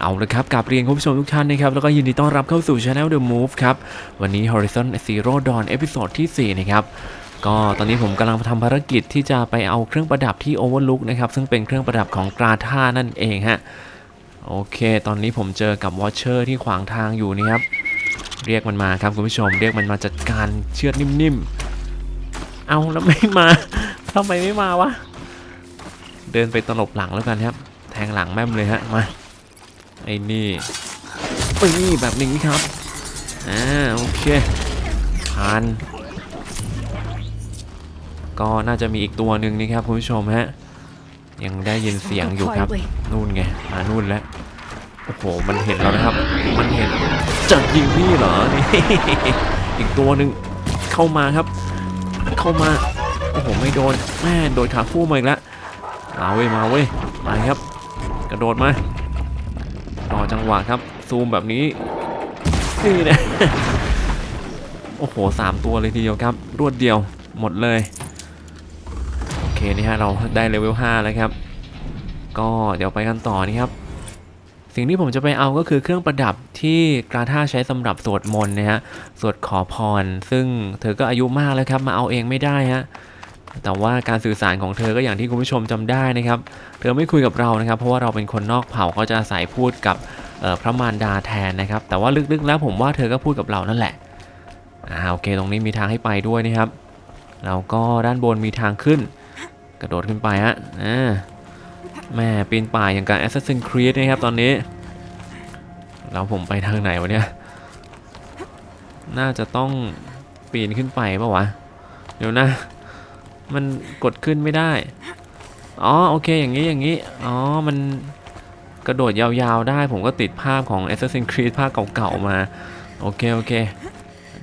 เอาละครับกับเรียนคุณผู้ชมทุกท่านนะครับ แล้วก็ยินดีต้อนรับเข้าสู่ Channel The Move ครับ วันนี้ Horizon Zero Dawn เอพิโซดที่ 4 นะครับ ก็ตอนนี้ผมกำลังทำภารกิจที่จะไปเอาเครื่องประดับที่ Overlook นะครับ ซึ่งเป็นเครื่องประดับของกราธานั่นเองฮะ โอเค ตอนนี้ผมเจอกับ Watcher ที่ขวางทางอยู่นะครับ เรียกมันมาครับคุณผู้ชม เรียกมันมาจัดการเชือดนิ่มๆ เอาแล้วไม่มาทำไมไม่มาวะ เดินไปตลบหลังแล้วกันครับ แทงหลังแม่มเลยฮะ มา ไอ้นี่ปีแบบนี้ครับอ่าโอเคผ่าน ก็น่าจะมีอีกตัวหนึ่งนี่ครับคุณผู้ชมฮะยังได้ยินเสียงอยู่ครับ นู่นไงมานู่นแล้วโอ้โหมันเห็นแล้วนะครับ มันเห็นจะยิงพี่เหรอนี่อีกตัวหนึ่งเข้ามาครับ เข้ามาโอ้โหไม่โดนแม่โดนขาคู่มาอีกแล้วมาเว้ยมาเว้ยมาครับ กระโดดมา รอจังหวะครับซูมแบบนี้นี่นะโอ้โหสามตัวเลยทีเดียวครับ รวดเดียวหมดเลย โอเคนี่ฮะเราได้เลเวล5แล้วครับ ก็เดี๋ยวไปกันต่อนี่ครับ สิ่งที่ผมจะไปเอาก็คือเครื่องประดับที่กราธาใช้สำหรับสวดมนต์นะฮะสวดขอพร ซึ่งเธอก็อายุมากแล้วครับมาเอาเองไม่ได้ฮะ แต่ว่าการสื่อสารของเธอก็อย่างที่คุณผู้ชมจำได้นะครับ เธอไม่คุยกับเรานะครับ เพราะว่าเราเป็นคนนอกเผ่าก็จะอาศัยพูดกับพระมารดาแทนนะครับ แต่ว่าลึกๆแล้วผมว่าเธอก็พูดกับเรานั่นแหละอ่าโอเค ตรงนี้มีทางให้ไปด้วยนะครับแล้วก็ด้านบนมีทางขึ้น กระโดดขึ้นไปฮะอ่าแม่ปีนป่ายอย่างกับ Assassin's Creed นะครับตอนนี้แล้วผมไปทางไหนวะเนี่ย น่าจะต้องปีนขึ้นไปปะวะ เดี๋ยวนะ มันกดขึ้นไม่ได้ อ๋อโอเคอย่างนี้อย่างนี้ อ๋อมันกระโดดยาวๆได้ ผมก็ติดภาพของ Assassin's Creed ภาคเก่าๆมา โอเคโอเค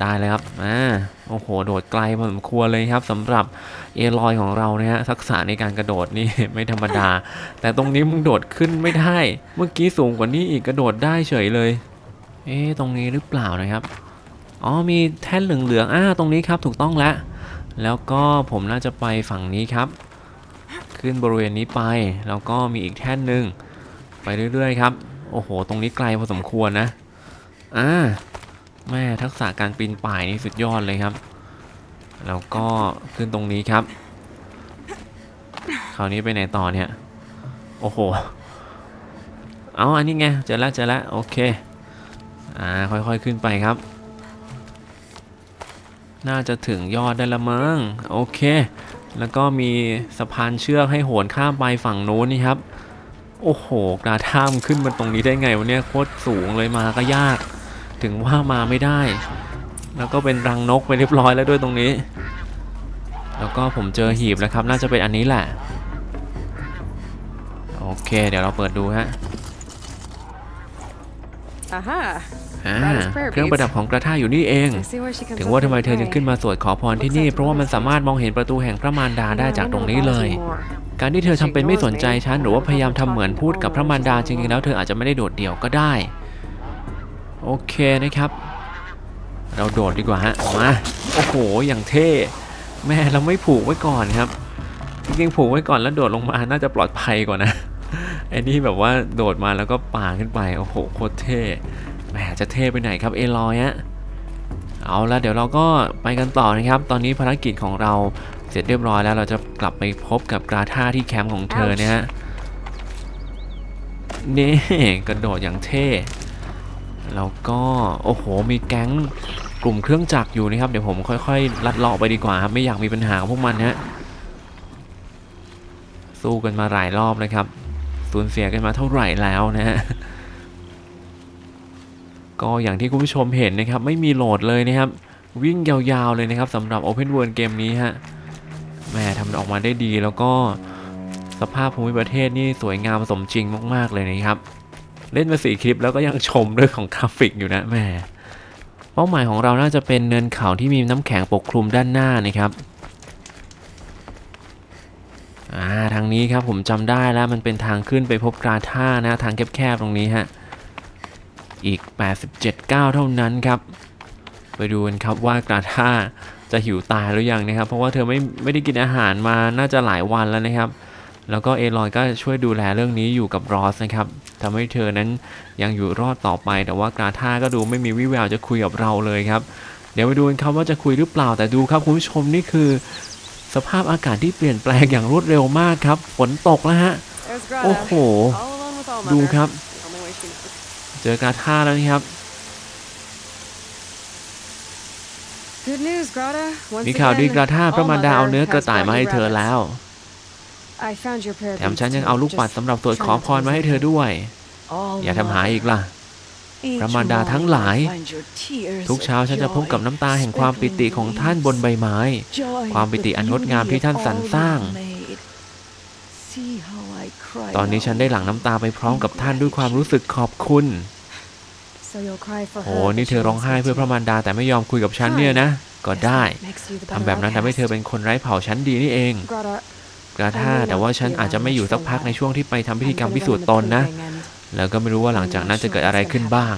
ได้เลยครับอ่าโอ้โห โดดไกลพอสมควรเลยครับสำหรับเอลอยของเรานะฮะทักษะในการกระโดดนี่ ไม่ธรรมดา แต่ตรงนี้มึงโดดขึ้นไม่ได้ เมื่อกี้สูงกว่านี้อีกกระโดดได้เฉยเลย เอ๊ะตรงนี้หรือเปล่านะครับ อ๋อมีแท่นเหลืองๆอ่าตรงนี้ครับถูกต้องแล้ว แล้วก็ผมน่าจะไปฝั่งนี้ครับ ขึ้นบริเวณนี้ไป แล้วก็มีอีกแท่นหนึ่งไปเรื่อยๆครับ โอ้โห ตรงนี้ไกลพอสมควรนะ อ่า แม่ทักษะการปีนป่ายนี่สุดยอดเลยครับ แล้วก็ขึ้นตรงนี้ครับ คราวนี้ไปไหนต่อเนี่ย โอ้โห เอาอันนี้ไง เจอแล้วเจอแล้วโอเค อ่า ค่อยๆขึ้นไปครับ น่าจะถึงยอดได้ละมั้งโอเค แล้วก็มีสะพานเชือกให้โหนข้ามไปฝั่งนู้นนี่ครับ โอ้โหกระท่ามขึ้นมาตรงนี้ได้ไงวะเนี่ยโคตรสูงเลยมาก็ยาก ถึงว่ามาไม่ได้ แล้วก็เป็นรังนกไปเรียบร้อยแล้วด้วยตรงนี้ แล้วก็ผมเจอหีบแล้วครับ น่าจะเป็นอันนี้แหละ โอเค เดี๋ยวเราเปิดดูฮะ Aha. อ่าเครื่องประดับของกระท่าอยู่นี่เอง See where she comes ถึงว่า up ทำไม and เธอจึง pray. ขึ้นมาสวดขอพรที่นี่ เพราะว่ามันสามารถมองเห็นประตูแห่งพระมารดาได้จากตรงนี้เลย การที่เธอทำเป็นไม่สนใจฉันหรือว่าพยายามทำเหมือนพูดกับพระมารดาจริงๆแล้วเธออาจจะไม่ได้โดดเดี่ยวก็ได้ โอเคนะครับ เราโดดดีกว่าฮะมาโอ้โหอย่างเท่แม่เราไม่ผูกไว้ก่อนครับจริงๆผูกไว้ก่อนแล้วโดดลงมาน่าจะปลอดภัยกว่านะไอ้นี่แบบว่าโดดมาแล้วก็ป่าขึ้นไปโอ้โหโคตรเท่ แหมจะเท่ไปไหนครับเอลอยฮะเอาละเดี๋ยวเราก็ไปกันต่อนะครับ ตอนนี้ภารกิจของเราเสร็จเรียบร้อยแล้วเราจะกลับไปพบกับกราธาที่แคมป์ของเธอเนี่ยฮะนี่กระโดดอย่างเท่แล้วก็โอ้โหมีแก๊งกลุ่มเครื่องจักรอยู่นะครับ เดี๋ยวผมค่อยๆ ลัดเลาะไปดีกว่าครับไม่อยากมีปัญหากับพวกมันฮะสู้กันมาหลายรอบเลยครับสูญเสียกันมาเท่าไหร่แล้วนะฮะ ก็อย่างที่คุณผู้ชมเห็นนะครับไม่มีโหลดเลยนะครับ วิ่งยาวๆเลยนะครับสำหรับ Open World เกมนี้ฮะแม่ทำออกมาได้ดีแล้วก็สภาพภูมิประเทศนี่สวยงามสมจริงมากๆเลยนะครับ เล่นมาสี่คลิปแล้วก็ยังชมเรื่องของกราฟิกอยู่นะแม่เป้าหมายของเราน่าจะเป็นเนินเขาที่มีน้ำแข็งปกคลุมด้านหน้านะครับอ่าทางนี้ครับผมจำได้แล้วมันเป็นทางขึ้นไปพบกราท่านะทางแคบๆตรงนี้ฮะ อีก 87 ก้าวเท่านั้นครับ ไปดูกันครับว่ากราธาจะหิวตายหรือยังนะครับ เพราะว่าเธอไม่ไม่ได้กินอาหารมาน่าจะหลายวันแล้วนะครับ แล้วก็เอลอยก็ช่วยดูแลเรื่องนี้อยู่กับรอสนะครับทำให้เธอนั้นยังอยู่รอดต่อไป แต่ว่ากราธาก็ดูไม่มีวิแววจะคุยกับเราเลยครับ เดี๋ยวไปดูกันครับว่าจะคุยหรือเปล่าแต่ดูครับคุณผู้ชมนี่คือ สภาพอากาศที่เปลี่ยนแปลงอย่างรวดเร็วมากครับ ฝนตกแล้วฮะ There's โอ้ Greta. โห All alone with All ดู Mother. ครับ เจอกราธาแล้วนะครับ Good news, Greta. Once มีข่าวดี again, กราธา All พระมารดาเอา Mother เนื้อกระ has ต่าย brought มา you ให้เธอ rabbits. แล้ว I found your pair of แถม these ฉันยัง too. เอาลูกปัด Just สำหรับตรวจ try ขอ not พ to รมาให้เธอ lose ด้วย All อย่าทำหา mother. อีกล่ะ Each พระมารดาทั้งหลาย morning I find your tears ทุกเช้า of ฉันจะพบกับ joy น้ำตาแห่งความปิติของท่านบนใบไม้ joy ความปิติอันงดงามที่ท่านสรรสร้าง of all you've made. See how I cry ตอนนี้ฉันได้หลั่งน้ำตาไปพร้อมกับท่านด้วยความรู้สึกขอบคุณ โอ้ her. นี่ but เธอ she ร้อง won't ไห้ say เพื่อ to พระ you. มารดาแต่ไม่ยอมคุยกับฉันเนี่ยนะ ก็ Guess ได้ that makes you the ทำแบบ better นั้นทำให้เธอ outcast. เป็นคนไร้เผ่าชั้นดีนี่เอง Greta, กระท่าแต่ว่าฉันอาจจะไม่อยู่สักพักในช่วงที่ไปทำพิธีกรรมพิสูจน์ตนนะ แล้วก็ไม่รู้ว่าหลังจากนั้นจะเกิดอะไรขึ้นบ้าง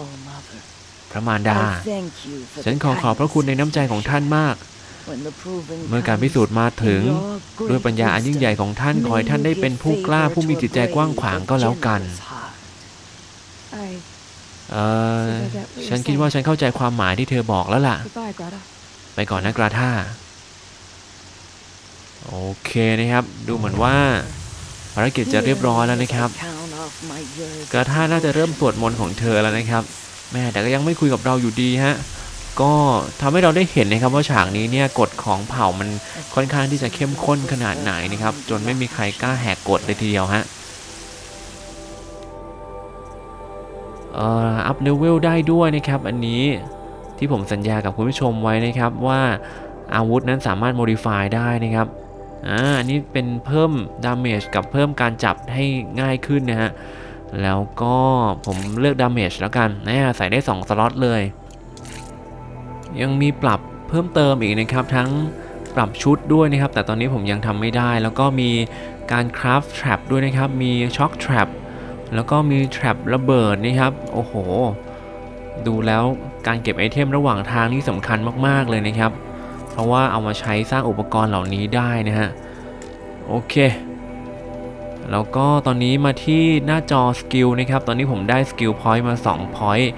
Oh mother พระมารดา I thank you for ฉัน the ขอขอบพระคุณในน้ำใจของท่านมาก When the proving เมื่อการพิสูจน์มาถึง ด้วยปัญญาอันยิ่งใหญ่ของท่านขอให้ท่านได้เป็นผู้กล้าผู้มีจิตใจกว้างขวางก็แล้วกัน I เออฉันคิดว่าฉันเข้าใจความหมายที่เธอบอกแล้วล่ะ goodbye, Greta. ไปก่อนนะกราธาโอเคนะครับ ดูเหมือนว่าภารกิจจะเรียบร้อยแล้วนะครับ กระท่าน่าจะเริ่มสวดมนต์ของเธอแล้วนะครับ แม่แต่ก็ยังไม่คุยกับเราอยู่ดีฮะ ก็ทำให้เราได้เห็นนะครับว่าฉากนี้เนี่ยกฎของเผ่ามันค่อนข้างที่จะเข้มข้นขนาดไหนนะครับ จนไม่มีใครกล้าแหกกฎเลยทีเดียวฮะ อัพเลเวลได้ด้วยนะครับ อันนี้ที่ผมสัญญากับคุณผู้ชมไว้นะครับว่าอาวุธนั้นสามารถ modify ได้นะครับอ่าอันนี้เป็นเพิ่มดาเมจกับเพิ่มการจับให้ง่ายขึ้นนะฮะแล้วก็ผมเลือกดาเมจแล้วกันนะใส่ได้ 2 สล็อตเลย ยังมีปรับเพิ่มเติมอีกนะครับ ทั้งปรับชุดด้วยนะครับ แต่ตอนนี้ผมยังทำไม่ได้ แล้วก็มีการคราฟทรัพด้วยนะครับ มีช็อคทรัพ แล้วก็มีแทรัพระเบิดนะครับ โอ้โห ดูแล้วการเก็บไอเทมระหว่างทางนี่สำคัญมากๆเลยนะครับ เพราะว่าเอามาใช้สร้างอุปกรณ์เหล่านี้ได้นะฮะ โอเค แล้วก็ตอนนี้มาที่หน้าจอสกิลนะครับ ตอนนี้ผมได้สกิลพอยต์มา2พอยต์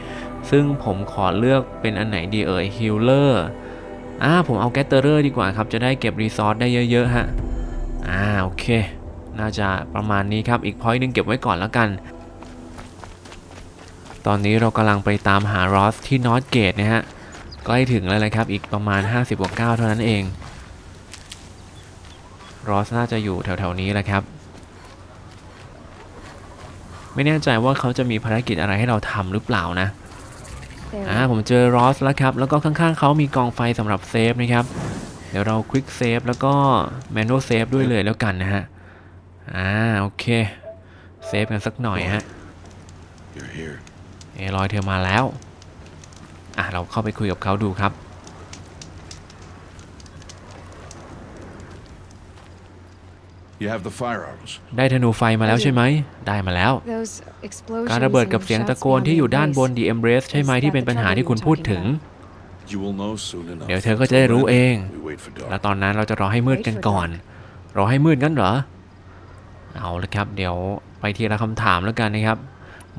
ซึ่งผมขอเลือกเป็นอันไหนดีเอ่ยฮิลเลอร์อ่าผมเอาแกตเตอร์ดีกว่าครับ จะได้เก็บรีซอสได้เยอะๆฮะ อ่าโอเค น่าจะประมาณนี้ครับ อีกพอยต์หนึงเก็บไว้ก่อนแล้วกัน ตอนนี้เรากำลังไปตามหารอสที่นอตเกตนะฮะ ใกล้ถึงแล้วนะครับ อีกประมาณ 50กว่าก้าวเท่านั้นเอง รอสน่าจะอยู่แถวๆนี้แหละครับ ไม่แน่ใจว่าเขาจะมีภารกิจอะไรให้เราทำหรือเปล่านะ There. อ่าผมเจอรอสแล้วครับ แล้วก็ข้างๆเขามีกองไฟสำหรับเซฟนะครับ เดี๋ยวเราควิกเซฟแล้วก็แมนนวลเซฟด้วยเลยแล้วกันนะฮะ อ่าโอเค เซฟกันสักหน่อยฮะ You're here. เอลอยเธอมาแล้ว อะเราเข้าไปคุยกับเขาดูครับ You have the firearms. ได้ธนูไฟมาแล้วใช่ไหม ได้มาแล้ว Those explosions การระเบิด and กับเสียง shouts ตะโกน beyond ที่ the อยู่ด้านบน embrace. The Embrace ใช่ไหมที่เป็นปัญหาที่คุณพูดถึง You will know soon enough. เดี๋ยวเธอก็จะได้รู้เอง We wait for แล้ว dark. ตอนนั้นเราจะรอให้มืดกันก่อน รอให้มืดกันเหรอ เอาละครับ เดี๋ยวไปทีละคำถามแล้วกันนะครับ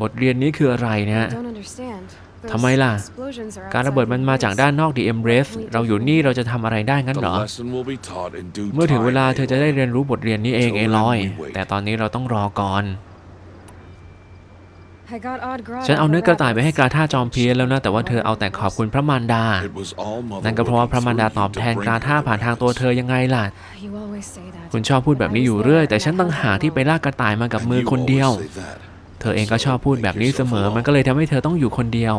บทเรียนนี้คืออะไรนะฮะ I don't understand. Those ทำไมล่ะ explosions are การระเบิด outside มัน the มาจาก embrace. ด้านนอก The Embrace เราอยู่นี่เราจะทำอะไรได้งั้น The เหรอ lesson will be taught in due เมื่อถึงเวลา time, เธอจะได้ Aloy. เรียนรู้บทเรียนนี้เองเอลอย แต่ตอนนี้เราต้องรอก่อน ฉันเอาเนื้อกระต่ายไปให้ก rabbits. ราท่าจอมเพียนแล้วนะ แต่ว่าเธอเอาแต่ขอบคุณพระมารดา It was all mother นั่นก็เพราะว่าพระมารดาตอบแทนกราท่าผ่านทางตัวเธอยังไงล่ะ You always say that. คุณชอบพูดแบบนี้อยู่เรื่อย แต่ฉันต่างหากที่ไปลากกระต่ายมากับ And มือ you คนเดียว always say that. เธอเองก็ชอบพูดแบบนี้เสมอ มันก็เลยทำให้เธอต้องอยู่คนเดียว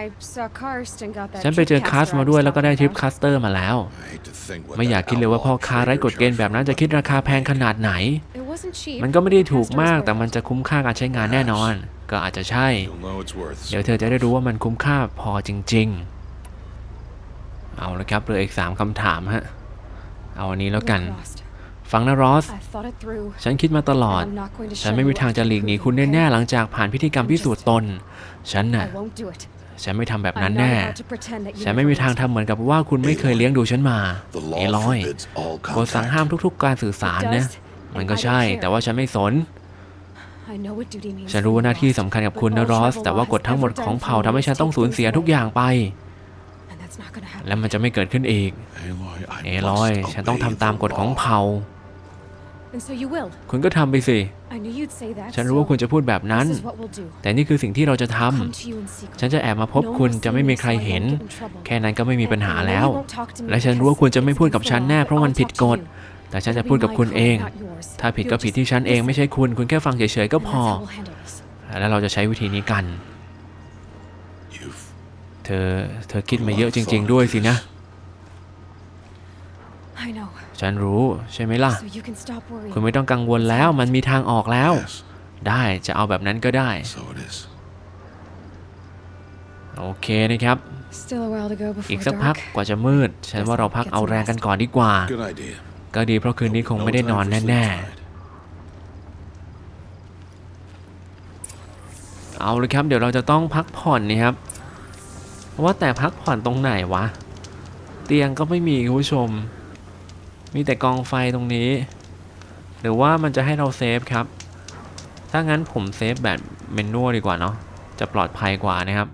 I saw Karst and got that ฉันไปเจอ trip คัส caster มา I ด้วย was แล้วก็ได้ talking ทริป about. คัสเตอร์มาแล้ว I hate to think what ไม่อยาก that คิดเลยว่าพ่อ outlaw ค้าไร้กฎเกณฑ์แบบนั้นจะคิดราคาแพงขนาดไหน It wasn't cheap. มันก็ไม่ได้ถูก Caster was มาก worth แต่มัน it. จะคุ้มค่าการใช้งานแน่นอน ก็อาจจะใช่ You'll know it's worth. เดี๋ยวเธอจะได้รู้ว่ามันคุ้มค่าพอจริง ๆ เอาละครับเหลืออีก3คำถามฮะ เอาอันนี้แล้วกัน Look, Rost, ฟังนะรอส I thought it through. ฉันคิดมาตลอด and I'm not going to ฉัน shun ไม่มี you ทาง after จะหลีกหนี proving คุณ you แน่ can. ๆหลังจากผ่านพิธีกรรมพิสูจน์ตน ฉันน่ะ I won't do it. ฉันไม่ทำแบบ I'm นั้น not แน่ about to pretend that you ฉันไม่มี never ทาง did. ทำเหมือนกับว่าคุณไม่เคยเลี้ยงดูฉันมา The เอ law ลอย forbids all กฎสั่ง contact. ห้ามทุกๆ การสื่อสารนะ มันก็ใช่ แต่ว่าฉันไม่สน I know what duty means ฉันรู้ว่าหน้าที่สำคัญกับคุณนะรอส แต่ว่ากฎทั้งหมดของเผ่าทำให้ฉันต้องสูญเสียทุกอย่างไป And that's not gonna happen. และมันจะไม่เกิดขึ้นอีก Aloy, I เอลอย must ฉันต้อง obey ทำตาม the กฎของ law. เผ่า And so you will. คุณก็ทำไปสิ I knew you'd say that. ฉันรู้ว่าคุณจะพูดแบบนั้น This is what we'll do. แต่นี่คือสิ่งที่เราจะท Come to you in ำ secret. ฉันจะแอบมาพบคุณจะไม่มีใครเห็น แค่นั้นก็ไม่มีปัญหาแล้ว And I know you won't talk to me และฉันรู้ว่าคุณจะไม่พูดกับฉันแน่เพราะมันผิดกฎ I'll talk to you. แต่ฉันจะพูดกับคุณเอง ถ้าผิดก็ผิดที่ฉันเองไม่ใช่คุณ คุณแค่ฟังเฉยๆก็ And พ that's อ how we'll handle this. แล้วเราจะใช้วิธีนี้กัน You've เธอ เธอคิดมาเยอะจริง ๆ ด้วยสินะ I know. ฉันรู้ใช่ไหมล่ะ So you can stop worrying. คุณไม่ต้องกังวลแล้ว มันมีทางออกแล้ว yes, ได้ จะเอาแบบนั้นก็ได้ so it is. โอเคนะครับ Still a while to go อีก before สักพัก dark. กว่าจะมืด ฉันว่าเราพักเอาแรงกันก่อนดีกว่า Good idea. ก็ดีเพราะคืนนี้คงไม่ได้นอนแน่ๆ เอาเลยครับเดี๋ยวเราจะต้องพักผ่อนนี่ครับ ว่าแต่พักผ่อนตรงไหนวะ เตียงก็ไม่มีคุณผู้ชม มีแต่กองไฟตรงนี้ หรือว่ามันจะให้เราเซฟครับ ถ้างั้นผมเซฟแบบเมนนวดีกว่าเนาะ จะปลอดภัยกว่านะครับ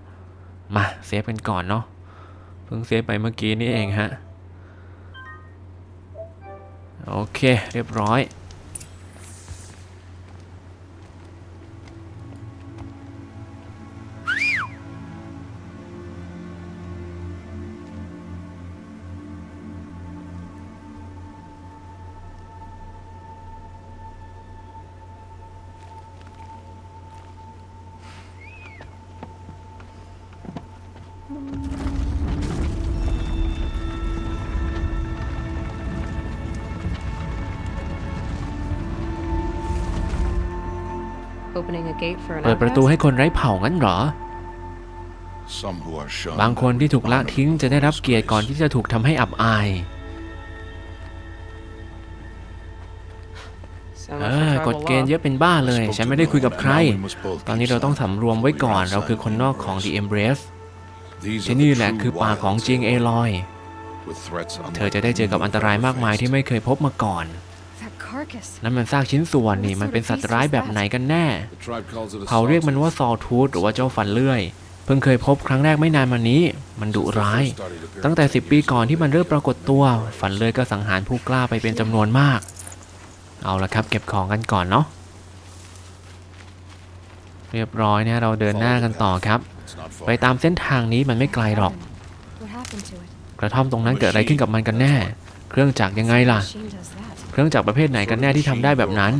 มาเซฟกันก่อนเนาะ เพิ่งเซฟไปเมื่อกี้นี่เองฮะ โอเค เรียบร้อย เปิดประตู outcast? ให้คนไร้เผ่างั้นเหรอ Some who are shunned บางคนที่ถูกละทิ้งจะได้รับเกียรติก่อนที่จะถูกทำให้อับอาย Sound เอ like อ a กฎ tribal เกณฑ์ law. เยอะเป็นบ้าเลย Spoke ฉัน to ไม่ได้คุยกับ no ใคร one, and now we must both ตอนนี้เราต้องสำรวมไว้ก่อน เราคือคนนอกของ The Embrace These ที่ are นี่ the แหละ true คือป่าของ wilds จริง of เอ Earth, ลอย with threats เธอ unlike จะได้เจอกับอันตรายมากมายที่ไม่เคยพบมาก่อน That carcass. นั่นมันซากชิ้นส่วนนี่มันเป็นสัตว์ร้ายแบบไหนกันแน่ The tribe calls it a เขาเรียกมัน sawtooth. ว่าซอทูธหรือว่าเจ้าฟันเลื่อย เพิ่งเคยพบครั้งแรกไม่นานมานี้ มันดุร้าย ตั้งแต่ 10 ปีก่อนที่มันเริ่มปรากฏตัวฝันเลื่อยก็สังหารผู้กล้าไปเป็นจำนวนมาก เอาละครับ เก็บของกันก่อนเนาะ เรียบร้อยเนี่ยเราเดินหน้ากันต่อครับ It's not far. ไปตามเส้นทางนี้มันไม่ไกลหรอก What happened to it? กระท่อมตรงนั้นเกิดอะไรขึ้นกับมันกันแน่ เครื่องจักรยังไงล่ะ Machine does that. เครื่องจักรประเภทไหนกันแน่ที่ทำได้แบบนั้น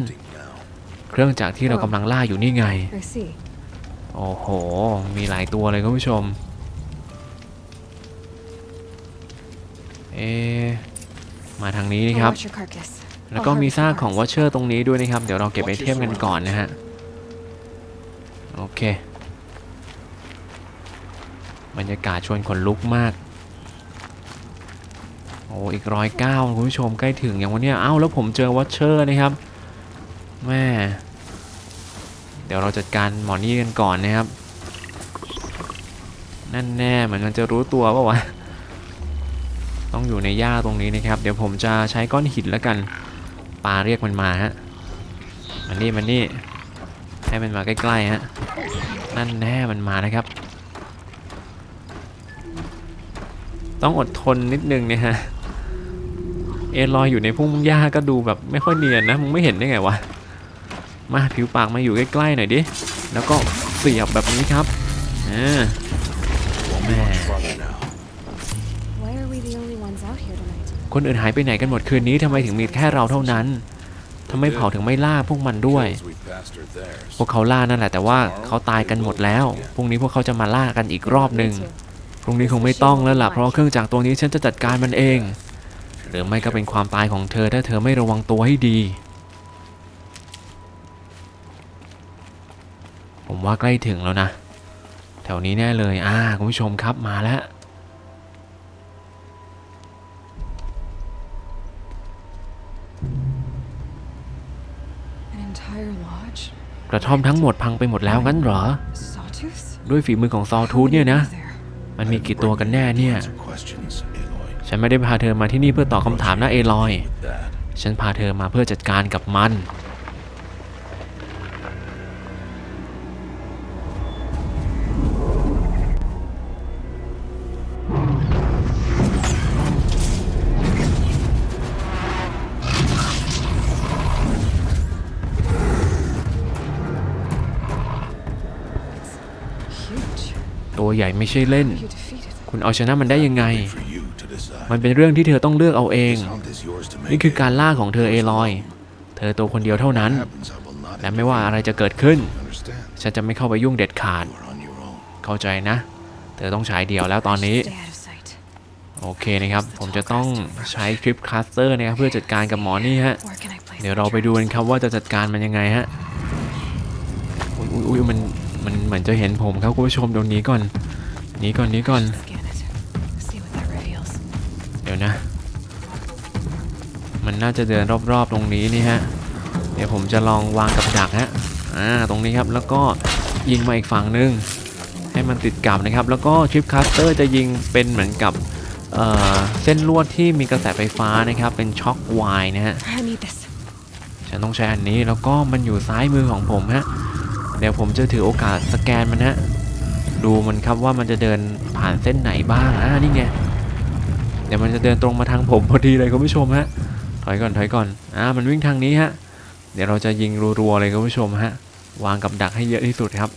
เครื่องจักรที่เรากำลังล่าอยู่นี่ไง โอ้โห มีหลายตัวเลยคุณผู้ชม เอะมาทางนี้นี่ I'll ครับ แล้วก็มีซากของวอชเชอร์ตรงนี้ด้วยนะครับ เดี๋ยวเราเก็บไอเทมกันก่อนนะฮะ โอเค บรรยากาศชวนขนลุกมาก โอ้อีกร้อยเก้าคุณผู้ชมใกล้ถึงอย่างวันเนี้ยเอ้าแล้วผมเจอวอชเชอร์นะครับแม่เดี๋ยวเราจัดการหมอนี่กันก่อนนะครับนั่นแน่เหมือนมันจะรู้ตัวปะวะต้องอยู่ในหญ้าตรงนี้นะครับ เดี๋ยวผมจะใช้ก้อนหินแล้วกันปลาเรียกมันมาฮะมันนี่มันนี่ให้มันมาใกล้ๆฮะนั่นแน่มันมานะครับ ต้องอดทนนิดนึงเนี่ยฮะ เอลอยอยู่ในพุ่มหญ้าก็ดูแบบไม่ค่อยเนียนนะมึงไม่เห็นได้ไงวะมาผิวปากมาอยู่ใกล้ๆหน่อยดิแล้วก็เสียบแบบนี้ครับอ่า Won't be much farther now. Why are we the only ones out here tonight? คนอื่นหายไปไหนกันหมดคืนนี้ทำไมถึงมีแค่เราเท่านั้นทำไมเผ่าถึงไม่ล่าพวกมันด้วย Kills we bastard theirs. พวกเขาล่านั่นแหละแต่ว่าเขาตายกันหมดแล้ว พรุ่งนี้พวกเขาจะมาล่ากันอีกรอบหนึ่ง Me too. พรุ่งนี้คงไม่ต้องแล้วล่ะเพราะว่าเครื่องจักรตัวนี้ฉันจะจัดการมันเอง หรือไม่ก็เป็นความตายของเธอถ้าเธอไม่ระวังตัวให้ดี ผมว่าใกล้ถึงแล้วนะ แถวนี้แน่เลยอ่าคุณผู้ชมครับมาแล้ว An entire lodge? กระท่อมทั้งหมดพังไปหมดแล้วงั้นเหรอ Sawtooths? ด้วยฝีมือของซอทูธเนี่ยนะ There. มันมีกี่ตัวกันแน่เนี่ย Answer questions, Aloy. ฉันไม่ได้พาเธอมาที่นี่เพื่อตอบคำถามนะเอลอย That ฉันพาเธอมาเพื่อจัดการกับมัน Huge. ตัวใหญ่ไม่ใช่เล่น You defeated. คุณเอาชนะมันได้ยังไง มันเป็นเรื่องที่เธอต้องเลือกเอาเอง This hunt is yours to นี่ make. คือการล่าของเธอเอลอย เธอตัวคนเดียวเท่านั้น happens, I will not และไม่ว่าอะไรจะเกิดขึ้น understand. ฉันจะไม่เข้าไปยุ่งเด็ดขาด You are on your own. เข้าใจนะ เธอต้องใช้เดียวแล้วตอนนี้ Stay out of sight. โอเคนะครับ ผมจะต้องใช้คลิปคลัสเตอร์นะครับเพื่อจัดการกับหมอนี่ฮะ Where can I place เดี๋ยว my เราไปดูกัน traps? ครับว่าจะจัดการมันยังไงฮะ อุ้ยอุ๊ยอุ้ยมันมันเหมือนจะเห็นผมครับคุณผู้ชมตรงนี้ก่อนหนี้ก่อนหนี้ก่อน น่าจะเดินรอบๆตรงนี้นี่ฮะ เดี๋ยวผมจะลองวางกับดักฮะ อ่า ตรงนี้ครับ แล้วก็ยิงมาอีกฝั่งนึง ให้มันติดกับนะครับ แล้วก็ชิปคัสเตอร์จะยิงเป็นเหมือนกับเอ่อเส้นลวดที่มีกระแสไฟฟ้านะครับ เป็นช็อคไวน์นะฮะ ฉันต้องใช้อันนี้ แล้วก็มันอยู่ซ้ายมือของผมฮะ เดี๋ยวผมจะถือโอกาสสแกนมันฮะ ดูมันครับว่ามันจะเดินผ่านเส้นไหนบ้าง อ่า นี่ไงเดี๋ยวมันจะเดินตรงมาทางผมพอดีเลยคุณผู้ชมฮะ ถอยก่อนถอยก่อนอ่ามันวิ่งทางนี้ฮะเดี๋ยวเราจะยิงรัวๆเลยคุณผู้ชมฮะวางกับดักให้เยอะที่สุดครับ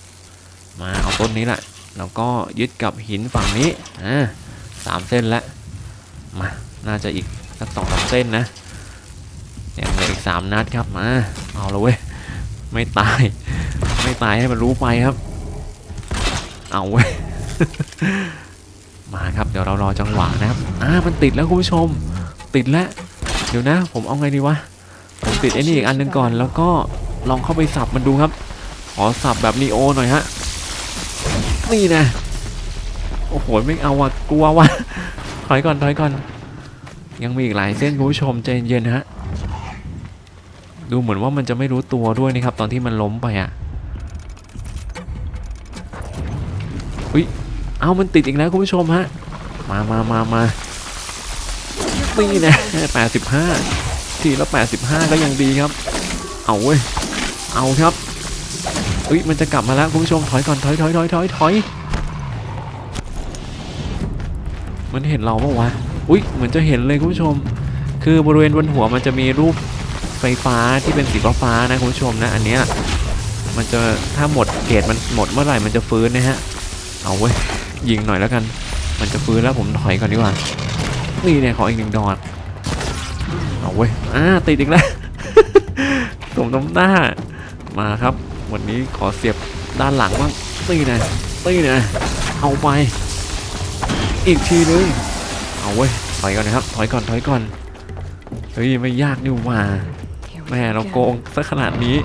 มาเอาต้นนี้แหละแล้วก็ยึดกับหินฝั่งนี้อ่าสามเส้นแล้วมาน่าจะอีกสักสองสามเส้นนะยังเหลืออีกสามนัดครับมาเอาละเว้ยไม่ตาย ไม่ตายให้มันรู้ไปครับ เอาเว้ยมาครับเดี๋ยวเรารอจังหวะนะครับอ่ามันติดแล้วคุณผู้ชม ติดแล้ว ดี๋ยวนะ ผมเอาไงดีวะ ผมติดไอ้นี่อีกอันหนึงก่อน แล้วก็ลองเข้าไปสับมันดูครับ ขอสับแบบนีโอหน่อยฮะ นี่นะ โอ้โห ไม่เอาวะกลัววะถอยก่อนถอยก่อน ยังมีอีกหลายเส้นคุณผู้ชมใจเย็นฮะ ดูเหมือนว่ามันจะไม่รู้ตัวด้วยนะครับ ตอนที่มันล้มไปอะอุ้ย เอามันติดอีกแล้วคุณผู้ชมฮะ มามามามา นี่นะแปดสิบห้าทีละแปดสิบห้าก็ยังดีครับ เอาเว้ย เอาครับอุ้ยมันจะกลับมาแล้วคุณผู้ชมถอยก่อนถอยถอยถอยถอยถอยมันเห็นเราปะวะ อุ้ยเหมือนจะเห็นเลยคุณผู้ชม คือบริเวณบนหัวมันจะมีรูปไฟฟ้าที่เป็นสีฟ้านะคุณผู้ชมนะ อันเนี้ยมันจะถ้าหมดเกรดมันหมดเมื่อไหร่มันจะฟื้นนะฮะ เอาเว้ยยิงหน่อยแล้วกัน มันจะฟื้นแล้วผมถอยก่อนดีกว่า นี่เนี่ยขออีกหนึ่งดอกเอาเว้ยอ่าติดอีกแล้วสมน้ำหน้ามาครับ วันนี้ขอเสียบด้านหลังบ้างนี่นะนี่นะเอาไป อีกทีนึงเอาเว้ยถอยก่อนนะครับถอยก่อนถอยก่อนเฮ้ยไม่ยากนี่ว่าแม่เราโกงซะขนาดนี้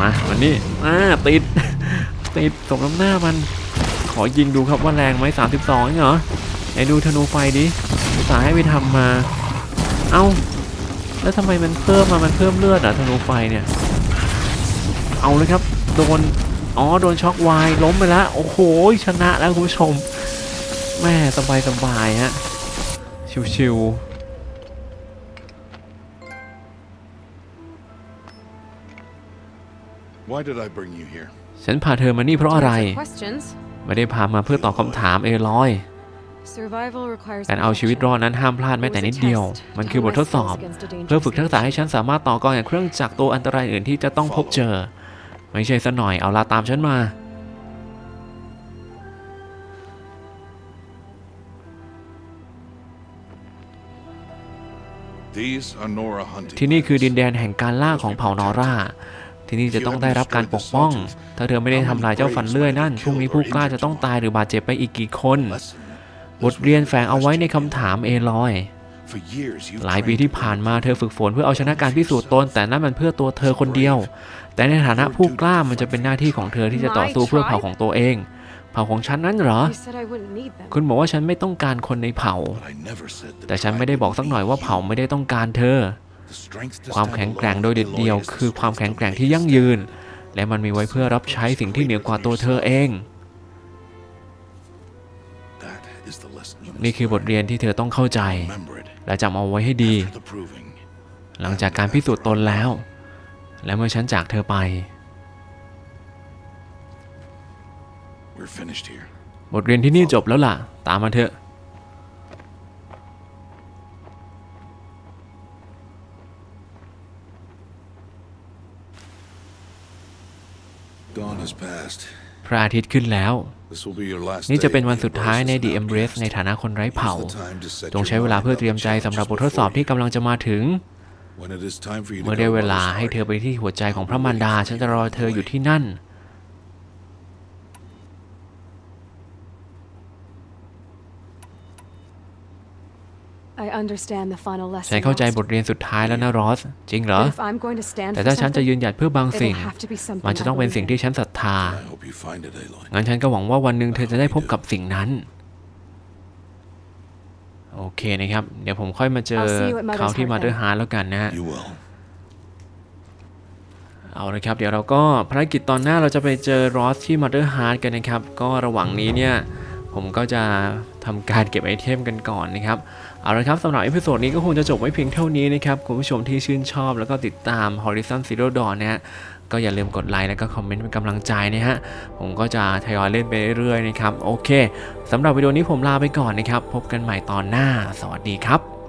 มาวันนี้อ่าติดติดสมน้ำหน้ามัน ขอยิงดูครับว่าแรงไหม32เองเหรอไหนดูธนูไฟดิ อุตส่าห์ให้ไปทำมา เอ้า แล้วทำไมมันเพิ่มมา มันเพิ่มเลือดเหรอะธนูไฟเนี่ย เอาเลยครับ โดน อ๋อ โดนช็อกวายล้มไปแล้ว โอ้โห ชนะแล้วคุณผู้ชม แม่สบายสบายๆฮะ ชิวๆ Why did I bring you here? ฉันพาเธอมานี่เพราะอะไร To answer questions. ไม่ได้พามาเพื่อตอบคำถามเอลอย Survival requires การเอาชีวิตรอดนั้นห้ามพลาดแม้แต่นิดเดียว มันคือบททดสอบ เพื่อฝึกทักษะให้ฉันสามารถต่อกรกับเครื่องจักรตัวอันตรายอื่นที่จะต้องพบเจอ ไม่ใช่ซะหน่อยเอาลาตามฉันมา These are Nora hunting. ที่นี่คือดินแดนแห่งการล่าของเผ่านอร่า ที่นี่จะต้องได้รับการปกป้อง ถ้าเธอไม่ได้ทำลายเจ้าฟันเลื่อยนั่น พรุ่งนี้ผู้กล้าจะต้องตายหรือบาดเจ็บไปอีกกี่คน Lesson. บทเรียนแฝงเอาไว้ในคำถามเอลอย For years, you've หลายปี trained ที่ผ่านมาเธอฝึกฝนเพื่อเอาชนะการพิสูจน์ตน แต่นั่นมันเพื่อตัวเธอคนเดียว แต่ในฐานะผู้กล้ามันจะเป็นหน้าที่ของเธอที่จะต่อสู้เพื่อเผ่าของตัวเอง เผ่าของฉันนั้นเหรอ You said I wouldn't need them. คุณบอกว่าฉันไม่ต้องการคนในเผ่า But I never said that แต่ฉันไม่ได้บอกสักหน่อยว่าเผ่าไม่ได้ต้องการเธอ The strength to ความ stand แข็งแกร่ง alone โดยเด็ดเดียว Aloy, is the คือความ strength แข็ง to แกร่ง make ที่ยั่งยืน และมันมีไว้เพื่อรับใช้สิ่งที่เหนือกว่าตัวเธอเอง นี่คือบทเรียนที่เธอต้องเข้าใจ Remember it. และจำเอาไว้ให้ดี For the proving. หลังจากการพิสูจน์ตนแล้ว และเมื่อฉันจากเธอไป We're finished here. บทเรียนที่นี่จบแล้วล่ะ ตามมาเถอะ Dawn has passed. พระอาทิตย์ขึ้นแล้ว This will be your last นี่จะ day เป็นวัน of สุดท้ายใน Embrace's The Embrace Outcast. ในฐานะคนไร้เผ่า Use the time to set จง your ใช้เวลา mind เพื่อ up เตรียม to ใจสำหรับบททด challenges สอบที่ before กำลังจะมาถึง you. When it is time for you to เมื่อได้ go เว to ลา Mother's ให้เธอ heart, ไปที่หัวใจของพระมารดา ฉันจะรอเธออยู่ที่นั่น ฉันเข้าใจ Ross. บทเรียนสุดท้ายแล้วนะรอส จริงเหรอ But if I'm going to stand แต่ for ถ้าฉันจะ something, ยืนหยัดเพื่อบางสิ่ง it'll have to be something มันจะต้องเป็น I สิ่ง believe ที่ in. ฉันศรัทธา I hope you find it, Aloy. งั้นฉันก็หวังว่าวันหนึ่งเธอจะได้พบกับสิ่งนั้น โอเคนะครับ เดี๋ยวผมค่อยมาเจอ I'll see you at Mother's เขาที่ Heart มาเดอร์ then. ฮาร์แล้วกันนะฮะ You will. เอาละครับ เดี๋ยวเราก็ภารกิจตอนหน้าเราจะไปเจอรอสที่มาเดอร์ฮาร์กันนะครับ ก็ระหว่างนี้เนี่ย ผมก็จะทำการเก็บไอเทมกันก่อนนะครับ เอาละครับสำหรับเอพิโซดนี้ก็คงจะจบไว้เพียงเท่านี้นะครับ คุณผู้ชมที่ชื่นชอบแล้วก็ติดตาม Horizon Zero Dawn นะฮะก็อย่าลืมกดไลค์แล้วก็คอมเมนต์เป็นกำลังใจนะฮะ ผมก็จะทยอยเล่นไปเรื่อยๆนะครับ โอเคสำหรับวิดีโอนี้ผมลาไปก่อนนะครับ พบกันใหม่ตอนหน้า สวัสดีครับ